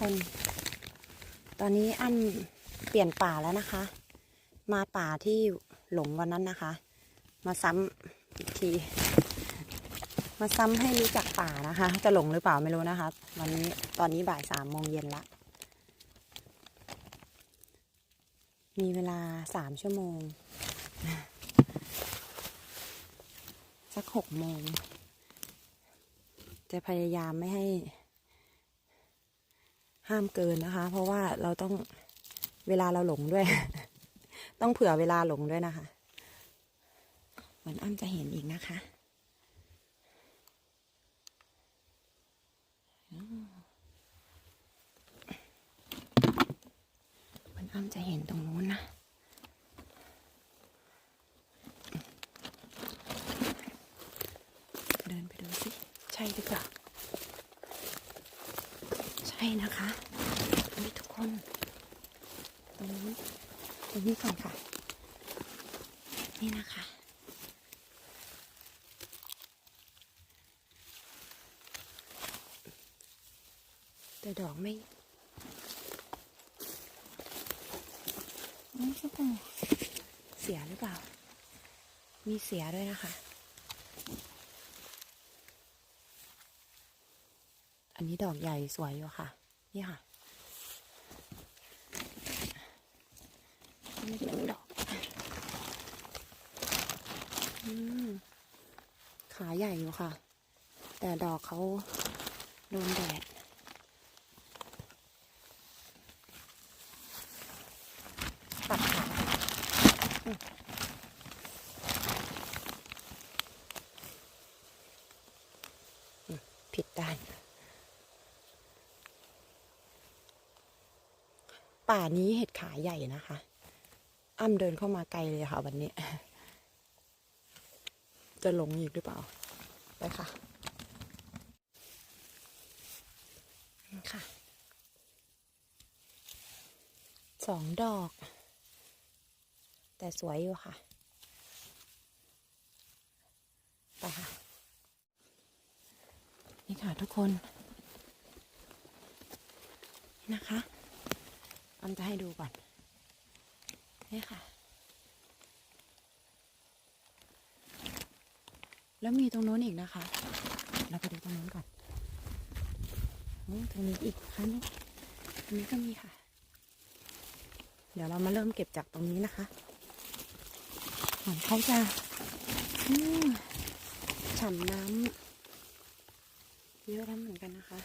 คน ตอนนี้อ้ำเปลี่ยนป่าแล้วนะคะ มาป่าที่หลงวันนั้นนะคะ มาซ้ำอีกที มาซ้ำให้รู้จักป่านะคะ จะหลงหรือเปล่าไม่รู้นะคะ วันนี้ตอนนี้บ่ายสามโมงเย็นละ มีเวลาสามชั่วโมง สักหกโมงจะพยายามไม่ให้ ห้ามเกินนะคะ เพราะว่าเราต้องเวลาเราหลงด้วย ต้องเผื่อเวลาหลงด้วยนะคะ เหมือนอ้ำจะเห็นอีกนะคะอืมเหมือนอ้ำจะเห็นตรงนู้นนะ เดินไปดูสิ ใช่หรือเปล่า ใช่ นะคะนี่ทุกคนตรงนี้ตรงนี้ก่อนค่ะ นี่นะคะ แต่ดอกไม่ไม่ใช่ป่ะเสียหรือเปล่า มีเสียด้วยนะคะ อันนี้ดอกใหญ่สวยอยู่ค่ะ นี่ค่ะนี่เป็นดอกขาใหญ่อยู่ค่ะ แต่ดอกเขาโดนแดด ตัดขาอืมอืมผิดด้าน ป่านี้เห็ดขาใหญ่นะคะ อ้ำเดินเข้ามาไกลเลยค่ะวันนี้ จะหลงอีกหรือเปล่า ไปค่ะนี่ค่ะ สองดอก แต่สวยอยู่ค่ะ ไปค่ะ นี่ค่ะทุกคนนะคะ อันจะให้ดูก่อน นี่ค่ะ แล้วมีตรงโน้นอีกนะคะ เราไปดูตรงโน้นก่อนตรงนี้อีกครั้งนึงตรงนี้ก็มีค่ะ เดี๋ยวเรามาเริ่มเก็บจากตรงนี้นะคะเหมือนเขาจะฉ่ำน้ำเยอะแล้วเหมือนกันนะคะ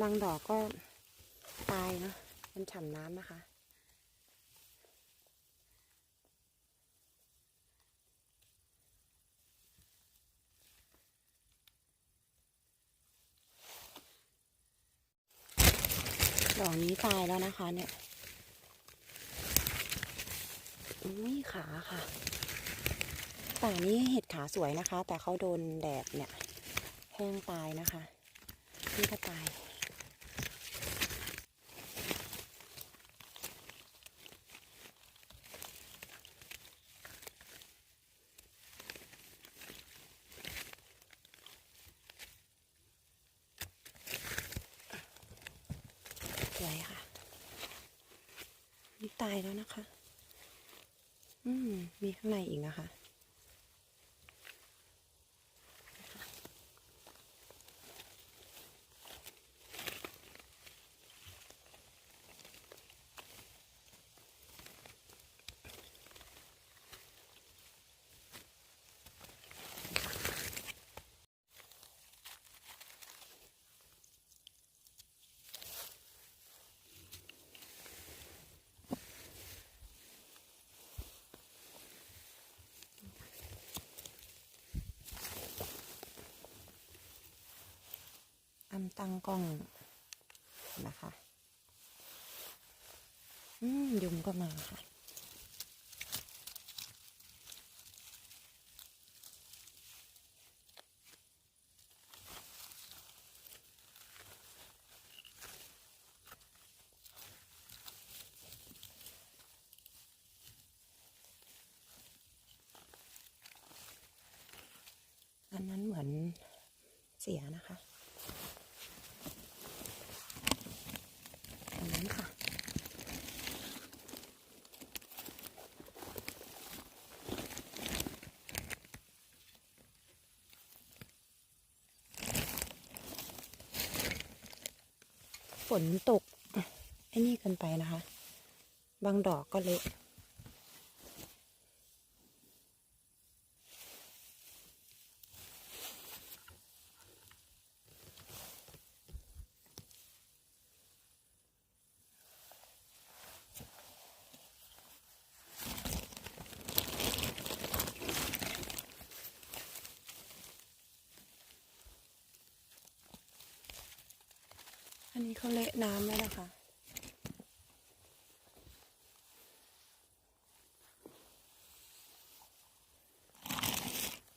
บางดอกก็ตายเนอะ มันฉ่ำน้ำนะคะ ดอกนี้ตายแล้วนะคะเนี่ยอุ้ยขาค่ะ ป่านี้เห็ดขาสวยนะคะ แต่เขาโดนแดดเนี่ยแห้งตายนะคะ นี่ก็ตาย สวยค่ะ นี่ ตายแล้วนะคะ อืมมีข้างในอีกนะคะ อ้ำตั้งกล้องนะคะ อืม ยุงก็มาค่ะอันนั้นเหมือนเสียนะคะ ฝนตกไอ้นี่เกินไปนะคะ บางดอกก็เละ อัน น้ำแล้วนะคะ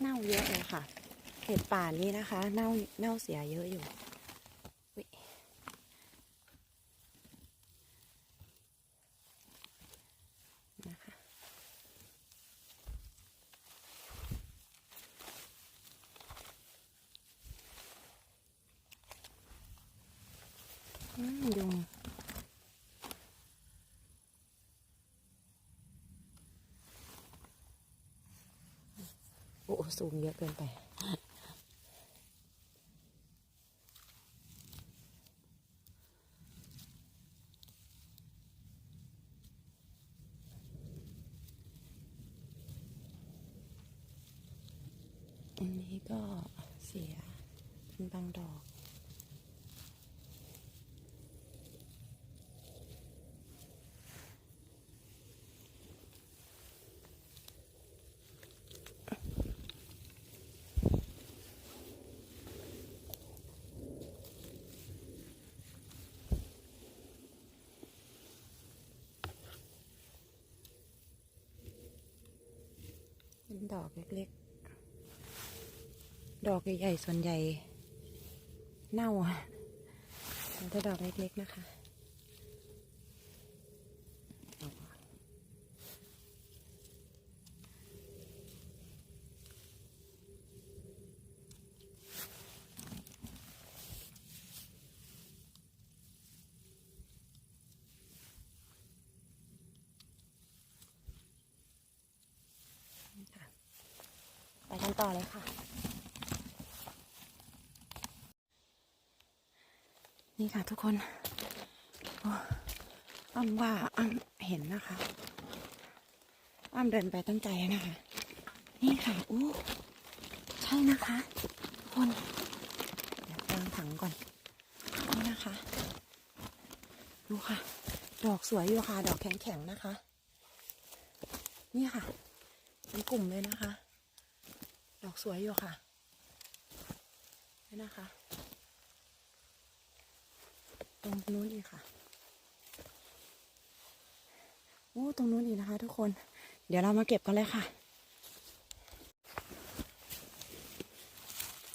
เน่าเยอะเลยค่ะ เห็ดป่านี้นะคะ เน่าเน่าเสียเยอะอยู่นะคะ อืมยุง โอ้สูงเยอะเกินไป อันนี้ก็เสียเป็นบางดอก ดอกเล็กๆ ดอกใหญ่ๆ ส่วนใหญ่ เน่าแต่ดอกเล็กๆ นะคะ กันต่อเลยค่ะ นี่ค่ะทุกคนอ้อ้ำว่าอ้ำเห็นนะคะอ้ำเดินไปตั้งใจนะคะ นี่ค่ะอู้ใช่นะคะทุกคนเดี๋ยววางถังก่อนนี่นะคะ ดูค่ะ ดอกสวยอยู่ค่ะ ดอกแข็งๆนะคะ นี่ค่ะเป็นกลุ่มเลยนะคะ ดอกสวยอยู่ค่ะนี่นะคะ ตรงนู้นอีกค่ะโอ้ตรงนู้นอีกนะคะ ทุกคน เดี๋ยวเรามาเก็บกันเลยค่ะ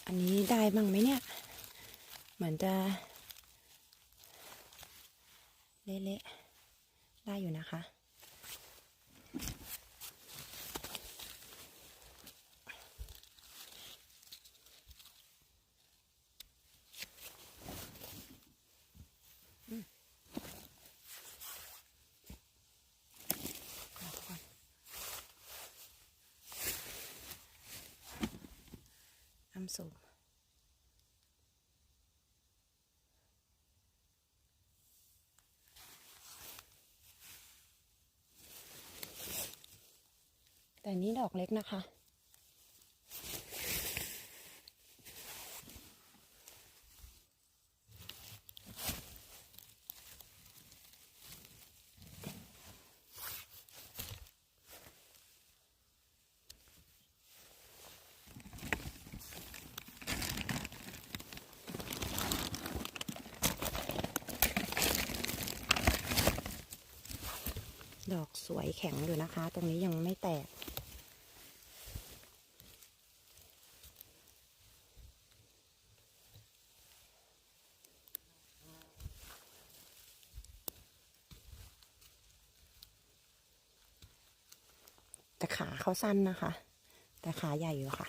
อันนี้ได้บ้างไหมเนี่ย เหมือนจะเละๆได้อยู่นะคะ กรอกก่อนน้ำ สม แต่นี้ดอกเล็กนะคะ สวยแข็งอยู่นะคะ ตรงนี้ยังไม่แตก แต่ขาเขาสั้นนะคะ แต่ขาใหญ่อยู่ค่ะ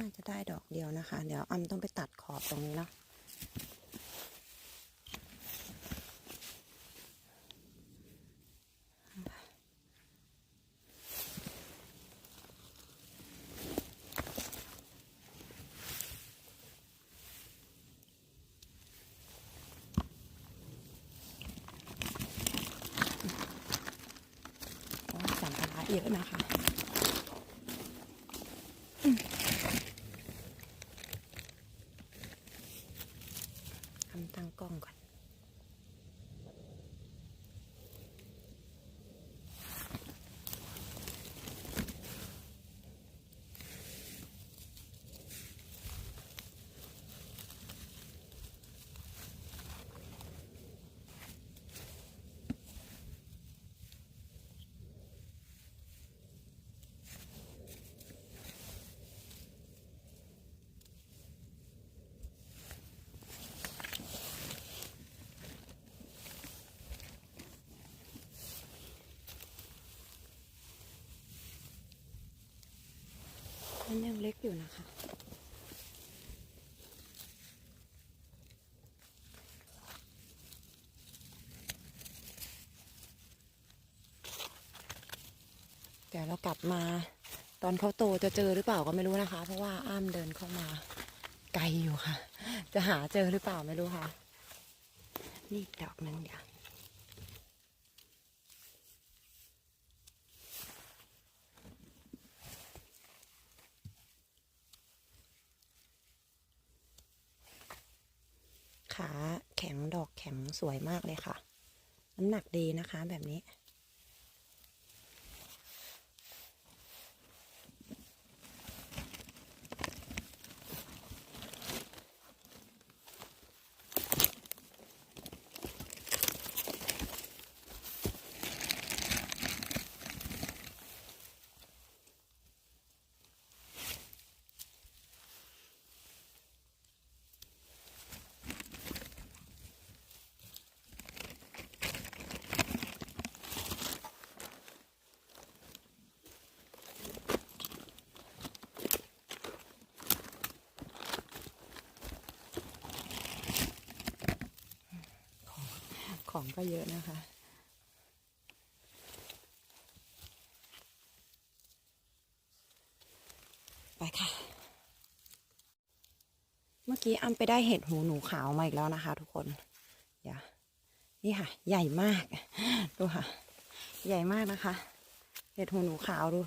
น่าจะได้ดอกเดียวนะคะ เดี๋ยวอ้ำต้องไปตัดขอบตรงนี้เนาะโอ้ยสัมภาระเยอะนะคะอืมทำตั้งกล้องก่อน มันยังเล็กอยู่ นะคะ เดี๋ยวเรากลับมาตอนเขาโตจะเจอหรือเปล่าก็ไม่รู้นะคะ เพราะว่าอ้ามเดินเข้ามาไกลอยู่ค่ะ จะหาเจอหรือเปล่าไม่รู้ค่ะ นี่ดอกนึงเดี๋ยวขาแข็งดอกแข็ง สวยมากเลยค่ะ น้ำหนักดีนะคะแบบนี้ ของก็เยอะนะคะ ไปค่ะ เมื่อกี้อ้ำไปได้เห็ดหูหนูขาวมาอีกแล้วนะคะ ทุกคนอย่านี่ค่ะ ใหญ่มาก ดูค่ะ ใหญ่มากนะคะ เห็ดหูหนูขาวดู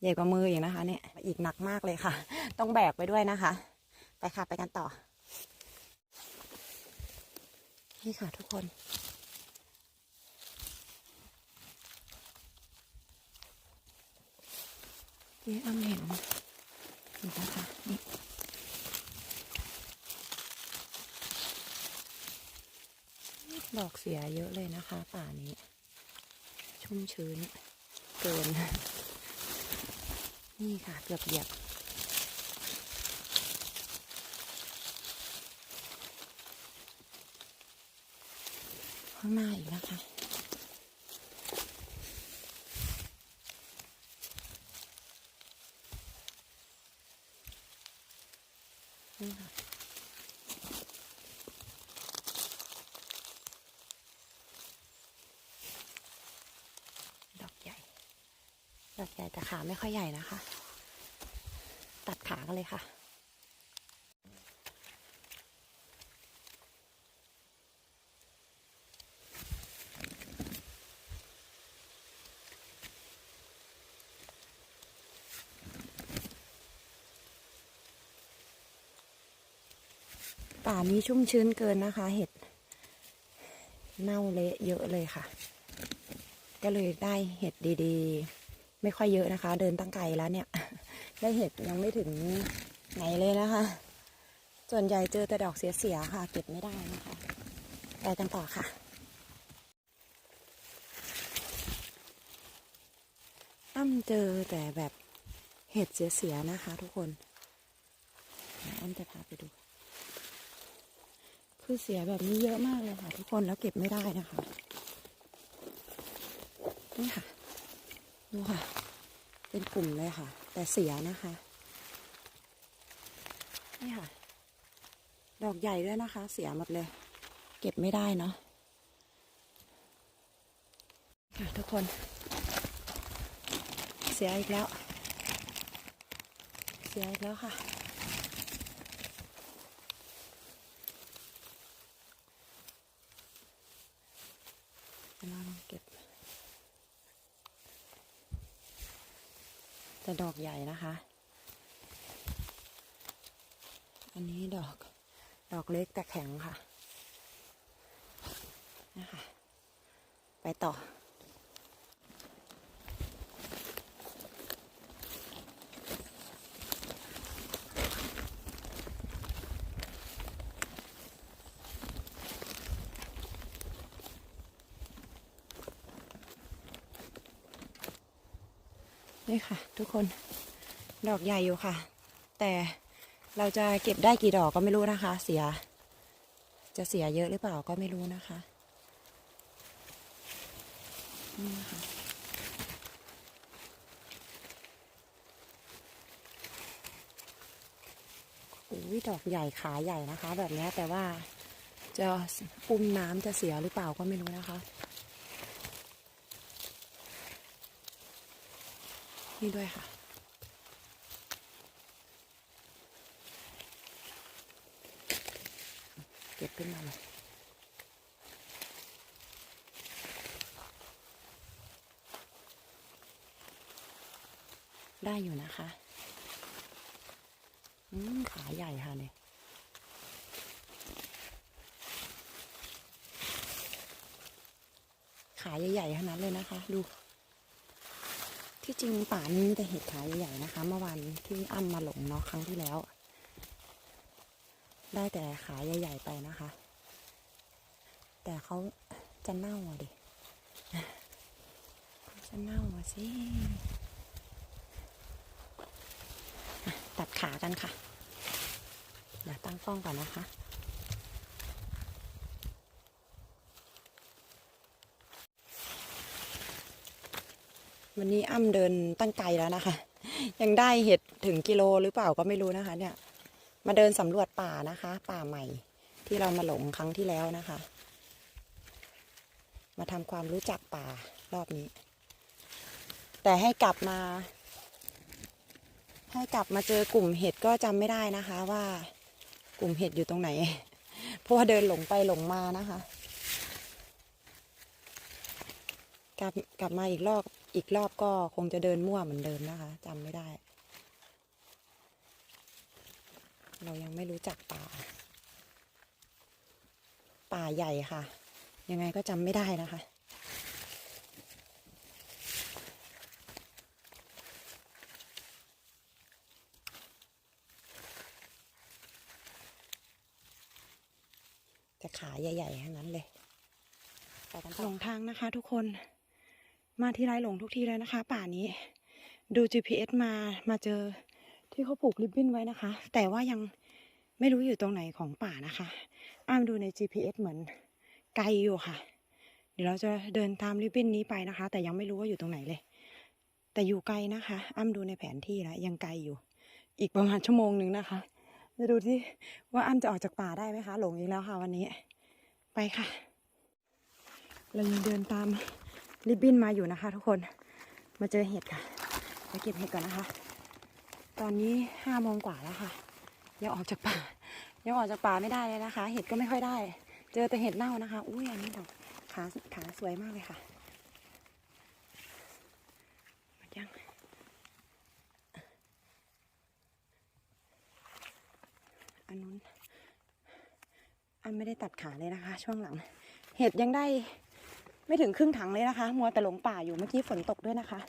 ใหญ่กว่ามืออีกนะคะ เนี่ย อีกหนักมากเลยค่ะ ต้องแบกไปด้วยนะคะ ไปค่ะ ไปกันต่อ นี่ค่ะทุกคน นี่อ้ำเห็นนี่นะคะนี่ดอกเสียเยอะเลยนะคะ ป่านี้ ชุ่มชื้น เกิน นี่ค่ะ เกือบเหยียบข้างหน้าอีกนะคะ นี่ค่ะดอกใหญ่ ดอกใหญ่แต่ ขาไม่ค่อยใหญ่นะคะ ตัดขากันเลยค่ะ ป่านี้ชุ่มชื้นเกินนะคะ เห็ดเน่าเละเยอะเลยค่ะ ก็เลยได้เห็ดดีๆ ไม่ค่อยเยอะนะคะ เดินตั้งไกลแล้วเนี่ย ได้เห็ดยังไม่ถึงไหนเลยนะคะ ส่วนใหญ่เจอแต่ดอกเสียๆค่ะ เก็บไม่ได้นะคะไปกันต่อค่ะอ้ำเจอแต่แบบเห็ดเสียๆนะคะ ทุกคนอ้ำจะพาไปดู คือเสียแบบนี้เยอะมากเลยค่ะ ทุกคนแล้วเก็บไม่ได้นะคะ นี่ค่ะ นี่เป็นกลุ่มเลยค่ะ แต่เสียนะคะ นี่ค่ะ ดอกใหญ่ด้วยนะคะ เสียหมดเลย เก็บไม่ได้เนาะค่ะทุกคน เสียอีกแล้ว เสียอีกแล้วค่ะ แต่ดอกใหญ่นะคะ อันนี้ดอก ดอกเล็กแต่แข็งค่ะ นะคะ ไปต่อ นี่ค่ะ ทุกคนดอกใหญ่อยู่ค่ะ แต่เราจะเก็บได้กี่ดอกก็ไม่รู้นะคะ เสีย จะเสียเยอะหรือเปล่าก็ไม่รู้นะคะนี่นะคะอุ้ยดอกใหญ่ขาใหญ่นะคะ แบบนี้แต่ว่าจะอุ้มน้ำจะเสียหรือเปล่าก็ไม่รู้นะคะ นี่ด้วยค่ะ เก็บขึ้นมาเลยได้อยู่นะคะอืมขาใหญ่ค่ะเนี่ยขาใหญ่ๆทั้งนั้นเลยนะคะ ดู ที่จริงป่านี้มีแต่เห็ดขาใหญ่ๆนะคะ เมื่อวานที่อ้ำมาหลงเนาะครั้งที่แล้ว ได้แต่ขาใหญ่ ๆ ไปนะคะ แต่เขาจะเน่าอะดิเขาจะเน่าอะสิตัดขากันค่ะเดี๋ยวตั้งกล้องก่อนนะคะ วันนี้อ้ำเดินตั้งไกลแล้วนะคะ ยังได้เห็ดถึงกิโลหรือเปล่าก็ไม่รู้นะคะ เนี่ย มาเดินสำรวจป่านะคะ ป่าใหม่ที่เรามาหลงครั้งที่แล้วนะคะ มาทำความรู้จักป่ารอบนี้ แต่ให้กลับมา ให้กลับมาเจอกลุ่มเห็ดก็จำไม่ได้นะคะว่ากลุ่มเห็ดอยู่ตรงไหน เพราะว่าเดินหลงไปหลงมานะคะ กลับกลับมาอีกรอบ อีกรอบก็คงจะเดินมั่วเหมือนเดิมนะคะจำไม่ได้ เรายังไม่รู้จักป่า ป่าใหญ่ค่ะ ยังไงก็จำไม่ได้นะคะ แต่ขาใหญ่ๆทั้งนั้นเลยไปกันต่อหลงทางนะคะทุกคน มาที่ไรหลงทุกทีเลยนะคะ ป่านี้ ดู GPS มามาเจอที่เขาผูกริบบิ้นไว้นะคะ แต่ว่ายังไม่รู้อยู่ตรงไหนของป่านะคะ อ้ามดูใน GPS เหมือนไกลอยู่ค่ะ เดี๋ยวเราจะเดินตามริบบิ้นนี้ไปนะคะ แต่ยังไม่รู้ว่าอยู่ตรงไหนเลย แต่อยู่ไกลนะคะ อ้ามดูในแผนที่แล้วยังไกลอยู่ อีกประมาณชั่วโมงหนึ่งนะคะจะดูที่ว่าอ้ำจะออกจากป่าได้ไหมคะ หลงอีกแล้วค่ะวันนี้ ไปค่ะ เรายังเดินตาม ริบบิ้นมาอยู่นะคะ ทุกคนมาเจอเห็ดค่ะไปเก็บเห็ดก่อนนะคะ ตอนนี้ห้าโมงกว่าแล้วค่ะยังออกจากป่ายังออกจากป่าไม่ได้เลยนะคะ เห็ดก็ไม่ค่อยได้ เจอแต่เห็ดเน่านะคะ อุ้ยอันนี้ดอกขาขาสวยมากเลยค่ะหมดยังอันนู้นอันไม่ได้ตัดขาเลยนะคะ ช่วงหลัง เห็ดยังได้ ไม่ถึงครึ่งถังเลยนะคะ มัวแต่หลงป่าอยู่เมื่อกี้ฝนตกด้วยนะคะ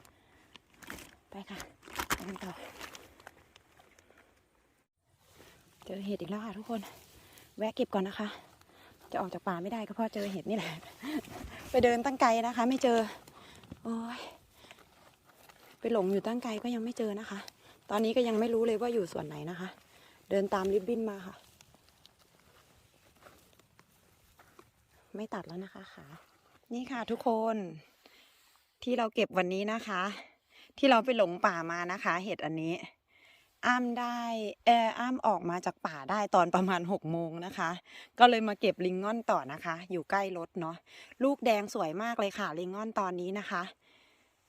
ไปค่ะไปกันต่อเจอเห็ดอีกแล้วค่ะทุกคน แวะเก็บก่อนนะคะ จะออกจากป่าไม่ได้ก็เพราะเจอเห็ดนี่แหละ ไปเดินตั้งไกลนะคะ ไม่เจอ โอ้ยไปหลงอยู่ตั้งไกลก็ยังไม่เจอนะคะ ตอนนี้ก็ยังไม่รู้เลยว่าอยู่ส่วนไหนนะคะ เดินตามริบบิ้นมาค่ะ ไม่ตัดแล้วนะคะขา นี่ค่ะทุกคนที่เราเก็บวันนี้นะคะ ที่เราไปหลงป่ามานะคะ เห็ดอันนี้ อ้ำได้เอออ้ำออกมาจากป่าได้ตอนประมาณหกโมงนะคะ ก็เลยมาเก็บลิงง่อนต่อนะคะ อยู่ใกล้รถเนาะลูกแดงสวยมากเลยค่ะลิงง่อนตอนนี้นะคะ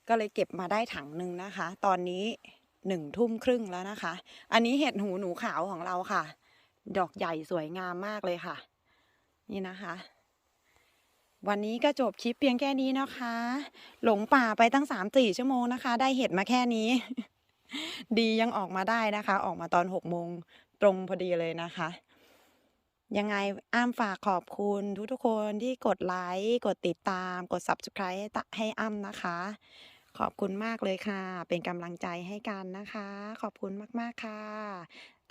ก็เลยเก็บมาได้ถังหนึ่งนะคะ ตอนนี้หนึ่งทุ่มครึ่งแล้วนะคะ อันนี้เห็ดหูหนูขาวของเราค่ะ ดอกใหญ่สวยงามมากเลยค่ะ นี่นะคะ วันนี้ก็จบคลิปเพียงแค่นี้นะคะ หลงป่าไปตั้งสามสี่ชั่วโมงนะคะ ได้เห็ดมาแค่นี้ ดียังออกมาได้นะคะ ออกมาตอนหกโมงตรงพอดีเลยนะคะ ยังไงอ้ามฝากขอบคุณทุกๆคนที่กดไลค์กดติดตาม กด subscribe ให้ให้อ้ำนะคะ ขอบคุณมากเลยค่ะ เป็นกำลังใจให้กันนะคะ ขอบคุณมากๆค่ะ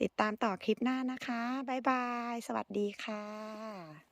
ติดตามต่อคลิปหน้านะคะบ๊ายบาย สวัสดีค่ะ